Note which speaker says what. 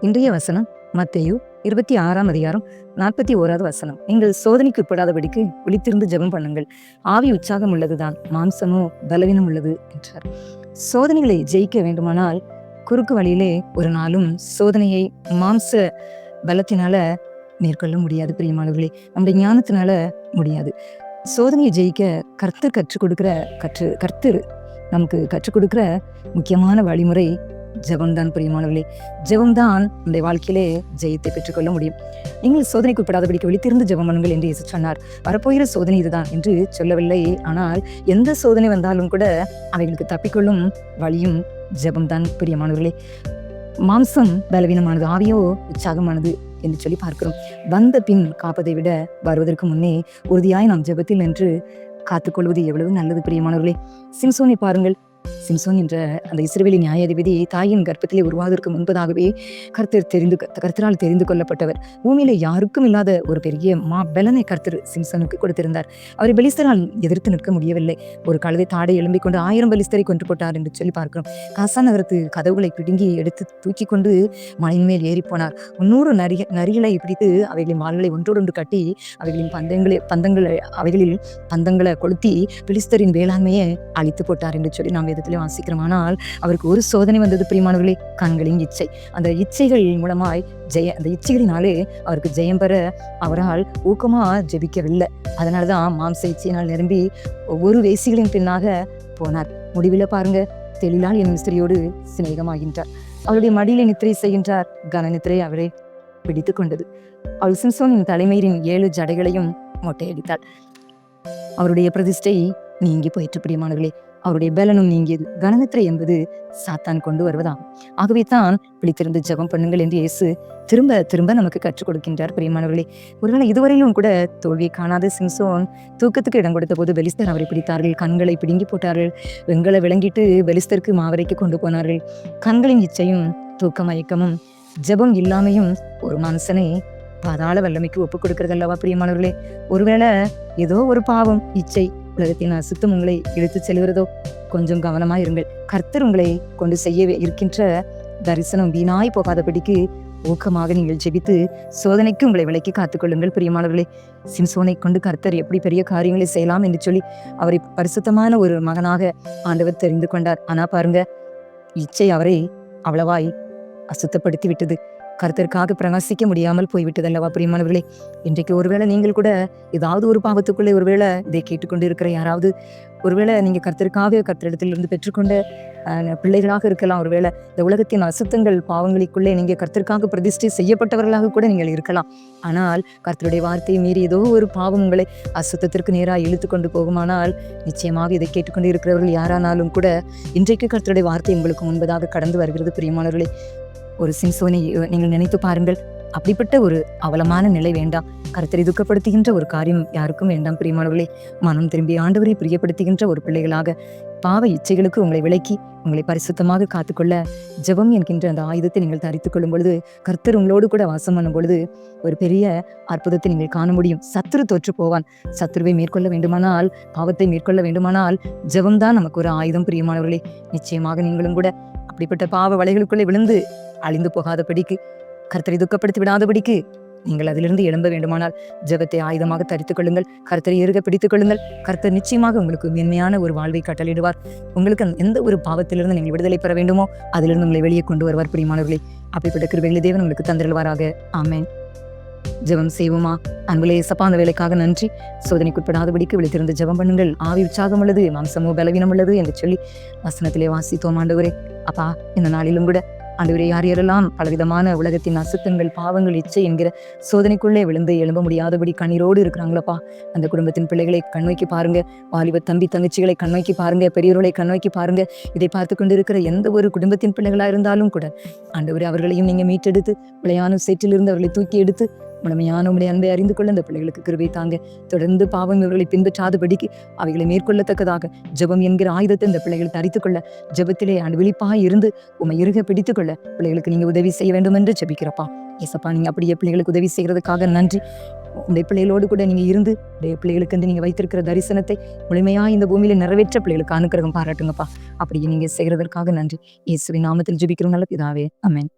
Speaker 1: இன்றைய வசனம் மத்தேயு இருபத்தி ஆறாம் அதிகாரம் நாற்பத்தி ஓராவது வசனம். நீங்கள் சோதனைக்கு உட்படாதபடிக்கு விழித்திருந்து ஜெபம் பண்ணுங்கள். ஆவி உற்சாகம் உள்ளதுதான் மாம்சமோ பலவீனம் உள்ளது என்றார். சோதனைகளை ஜெயிக்க வேண்டுமானால் குறுக்கு வழியிலே ஒரு நாளும் சோதனையை மாம்ச பலத்தினால மேற்கொள்ள முடியாது பிரியமானவர்களே. நம்முடைய ஞானத்தினால முடியாது. சோதனையை ஜெயிக்க கர்த்தர் கற்றுக் கொடுக்கிற கற்று கர்த்தர் நமக்கு கற்றுக் கொடுக்கிற முக்கியமான வழிமுறை ஜெபம்தான் பிரியமானவர்களே. ஜெபம்தான் நம்முடைய வாழ்க்கையிலே ஜெயத்தை பெற்றுக்கொள்ள முடியும். நீங்கள் சோதனைக்கு உட்படாதபடிக்கு விழித்திருந்து ஜெபம் பண்ணுங்கள் என்று இயேசு சொன்னார். வரப்போகிற சோதனை இதுதான் என்று சொல்லவில்லை. ஆனால் எந்த சோதனை வந்தாலும் கூட அவைகளுக்கு தப்பிக்கொள்ளும் வழியும் ஜெபம்தான் பிரியமானவர்களே. மாம்சம் பலவீனமானது ஆவியோ உற்சாகமானது என்று சொல்லி பார்க்கிறோம். வந்த பின் காப்பதை விட வருவதற்கு முன்னே உறுதியாய் நாம் ஜெபத்தில் நின்று காத்துக்கொள்வது எவ்வளவு நல்லது பிரியமானவர்களே. சிம்சோனை பாருங்கள். சிம்சோன் என்ற அந்த இஸ்ரேலி நியாயாதிபதி தாயின் கர்ப்பத்திலே உருவாவதற்கு முன்பதாகவே கர்த்தர் தெரிந்து கர்த்தரால் தெரிந்து கொள்ளப்பட்டவர். பூமியில யாருக்கும் இல்லாத ஒரு பெரிய மா பலனை கர்த்தர் சிம்சனுக்கு கொடுத்திருந்தார். அவரை பெலிஸ்தரால் எதிர்த்து நிற்க முடியவில்லை. ஒரு கழுதை தாடை எழும்பிக் கொண்டு ஆயிரம் பெலிஸ்தரை கொன்று போட்டார் என்று சொல்லி பார்க்கிறோம். காசா நகரத்து கதவுகளை பிடுங்கி எடுத்து தூக்கி கொண்டு மலையின் மேல் ஏறி போனார். முன்னூறு நரி நரிகளை பிடித்து அவைகளின் வாள்களை ஒன்றோடொன்று கட்டி அவைகளின் பந்தங்களை பந்தங்களை அவைகளில் பந்தங்களை கொளுத்தி பிலிஸ்தரின் வேளாண்மையை அழித்து போட்டார் என்று சொல்லி நாம் வேதத்திலே வாசிக்கிறோம் ஆனால் அவருக்கு ஒரு சோதனை வந்தது பிரியமானவர்களே கண்களின் இச்சை. அந்த இச்சைகள் மூலமாய் ஜெய அந்த இச்சைகளினாலே அவருக்கு ஜெயம் பெற அவரால் ஊக்கமா ஜெபிக்கவில்லை. அதனாலதான் மாம்ச இச்சையினால் நிரம்பி ஒவ்வொரு வேசிகளின் பின்னாக போனார். முடிவில் பாருங்க தெளிலால் என் ஸ்திரியோடு சிநேகமாகின்றார். அவருடைய மடியிலே நித்திரை செய்கின்றார். கன நித்திரை அவரை பிடித்து கொண்டது. அவள் சிம்சோனின் தலைமையின் ஏழு ஜடைகளையும் மொட்டையடித்தாள். அவருடைய பிரதிஷ்டை நீங்கி போயிற்று பிரியமானவர்களே. அவருடைய பலனும் நீங்கியது. கனநித்திரை என்பது சாத்தான் கொண்டு வருவதாகும் ஆகவே தான் விழித்திருந்து ஜெபம் பண்ணுங்கள் என்று இயேசு திரும்ப திரும்ப நமக்கு கற்றுக் கொடுக்கின்றார் பிரியமானவர்களே. ஒருவேளை இதுவரையிலும் கூட தோல்வியை காணாத சிம்சோன் தூக்கத்துக்கு இடம் கொடுத்த போது பெலிஸ்தர் அவரை பிடித்தார்கள். கண்களை பிடுங்கி போட்டார்கள். வெண்களை விளங்கிட்டு பெலிஸ்தருக்கு மாவரைக்கு கொண்டு போனார்கள். கண்களின் இச்சையும் தூக்க மயக்கமும் ஜெபம் இல்லாமையும் ஒரு மனுஷனை பாதாள வல்லமைக்கு ஒப்புக் கொடுக்கிறது அல்லவா பிரியமானவர்களே? ஒருவேளை ஏதோ ஒரு பாவம் இச்சை உலகத்தின் அசுத்தம் உங்களை இழுத்துச் செல்கிறதோ கொஞ்சம் கவனமா இருங்கள். கர்த்தர் உங்களை கொண்டு செய்ய இருக்கின்ற தரிசனம் வீணாய் போகாதபடிக்கு ஊக்கமாக நீங்கள் ஜெபித்து சோதனைக்கு உங்களை விலக்கி காத்துக்கொள்ளுங்கள். பிரியமானவர்களே சிம்சோனை கொண்டு கர்த்தர் எப்படி பெரிய காரியங்களை செய்யலாம் என்று சொல்லி அவரை பரிசுத்தமான ஒரு மகனாக ஆண்டவர் தெரிந்து கொண்டார். ஆனா பாருங்க இச்சை அவரை அவ்வளவாய் அசுத்தப்படுத்தி விட்டது கருத்திற்காக பிரகாசிக்க முடியாமல் போய்விட்டது அல்லவா பிரியமானவர்களே? இன்றைக்கு ஒருவேளை நீங்கள் கூட ஏதாவது ஒரு பாவத்துக்குள்ளே ஒருவேளை இதை கேட்டுக்கொண்டு இருக்கிற யாராவது ஒருவேளை நீங்கள் கர்த்தருக்காக கர்த்தரிடத்திலிருந்து பெற்றுக்கொண்ட பிள்ளைகளாக இருக்கலாம். ஒருவேளை இந்த உலகத்தின் அசுத்தங்கள் பாவங்களுக்குள்ளே நீங்கள் கர்த்தருக்காக பிரதிஷ்டை செய்யப்பட்டவர்களாக கூட நீங்கள் இருக்கலாம். ஆனால் கர்த்தருடைய வார்த்தையை மீறி ஏதோ ஒரு பாவம் உங்களை அசுத்தத்திற்கு நேராக இழுத்து கொண்டு போகுமானால் நிச்சயமாக இதை கேட்டுக்கொண்டு இருக்கிறவர்கள் யாரானாலும் கூட இன்றைக்கு கர்த்தருடைய வார்த்தை உங்களுக்கு முன்பதாக கடந்து வருகிறது பிரியமானவர்களே. ஒரு சிம்சோனை நீங்கள் நினைத்து பாருங்கள். அப்படிப்பட்ட ஒரு அவலமான நிலை வேண்டாம். கருத்தரை துக்கப்படுத்துகின்ற ஒரு காரியம் யாருக்கும் வேண்டாம் பிரியமானவர்களே. மனம் திரும்பி ஆண்டவரை பிரியப்படுத்துகின்ற ஒரு பிள்ளைகளாக பாவ இச்சைகளுக்கு உங்களை விலக்கி உங்களை பரிசுத்தமாக காத்துக்கொள்ள ஜெபம் என்கின்ற அந்த ஆயுதத்தை நீங்கள் தரித்துக் கொள்ளும் பொழுது கர்த்தர் உங்களோடு கூட வாசம் பண்ணும் பொழுது ஒரு பெரிய அற்புதத்தை நீங்கள் காண முடியும். சத்துரு தோற்று போவான். சத்துருவை மேற்கொள்ள வேண்டுமானால் பாவத்தை மேற்கொள்ள வேண்டுமானால் ஜெபம்தான் நமக்கு ஒரு ஆயுதம் பிரியமானவர்களே. நிச்சயமாக நீங்களும் கூட அப்படிப்பட்ட பாவ வலைகளுக்குள்ளே விழுந்து அழிந்து போகாதபடிக்கு கர்த்தரை துக்கப்படுத்தி விடாதபடிக்கு நீங்கள் அதிலிருந்து எழும்ப வேண்டுமானால் ஜெபத்தை ஆயுதமாக தரித்துக் கொள்ளுங்கள் கர்த்தரை இருக பிடித்துக் கொள்ளுங்கள். கர்த்தர் நிச்சயமாக உங்களுக்கு மென்மையான ஒரு வாழ்வை கட்டளிடுவார் உங்களுக்கு எந்த ஒரு பாவத்திலிருந்து நீங்கள் விடுதலை பெற வேண்டுமோ அதிலிருந்து உங்களை வெளியே கொண்டு வருவார் பிரியமானவர்களே. அப்படிப்பட்ட கிருபைகளை தேவன் உங்களுக்கு தந்திருவாராக ஆமேன். ஜெபம் செய்வோமா? அன்புலே சப்பா அந்த வேலைக்காக நன்றி. சோதனைக்குட்படாதபடிக்கு விழித்திருந்து ஜெபம் பண்ணுங்கள். ஆவி உற்சாகம் உள்ளது மாம்சமோ பலவீனம் உள்ளது என்று சொல்லி வசனத்திலே வாசித்தோம் ஆண்டவரே. அப்பா இந்த நாளிலும் கூட ஆண்டவரே யார் யாரெல்லாம் பலவிதமான உலகத்தின் அசுத்தங்கள் பாவங்கள் இச்சை என்கிற சோதனைக்குள்ளே விழுந்து எழும்ப முடியாதபடி கண்ணீரோடு இருக்கிறாங்களப்பா. அந்த குடும்பத்தின் பிள்ளைகளை கண்ணோக்கி பாருங்க. வாலிப தம்பி தங்கச்சிகளை கண்ணோக்கி பாருங்க. பெரியவர்களை கண்ணோக்கி பாருங்க. இதை பார்த்து கொண்டு இருக்கிற எந்த ஒரு குடும்பத்தின் பிள்ளைகளா இருந்தாலும் கூட ஆண்டவரே அவர்களையும் நீங்க மீட்டெடுத்து விளையாணும் சேற்றிலிருந்து அவர்களை தூக்கி எடுத்து முழுமையான உடைய அன்பை அறிந்து கொள்ள இந்த பிள்ளைகளுக்கு கிருபை தாங்க. தொடர்ந்து பாவம் இவர்களை பின்பற்றாதபடிக்கு அவைகளை மேற்கொள்ளத்தக்கதாக ஜெபம் என்கிற ஆயுதத்தை இந்த பிள்ளைகள் தரித்துக் கொள்ள ஜெபத்திலே ஆண்டு விழிப்பாய் இருந்து உமை இறுக பிடித்துக் கொள்ள பிள்ளைகளுக்கு நீங்க உதவி செய்ய வேண்டும் என்று ஜெபிக்கிறப்பா. ஏசப்பா நீங்க அப்படியே பிள்ளைகளுக்கு உதவி செய்யறதுக்காக நன்றி. உடைய பிள்ளைகளோடு கூட நீங்க இருந்து உடைய பிள்ளைகளுக்கு வந்து நீங்க வைத்திருக்கிற தரிசனத்தை முழுமையா இந்த பூமியில நிறைவேற்ற பிள்ளைகளுக்கு அனுக்கிரகம் பாராட்டுங்கப்பா. அப்படியே நீங்க செய்யறதற்காக நன்றி. இயேசுவின் நாமத்தில் ஜபிக்கிறோம் நல்ல பிதாவே. அமேன்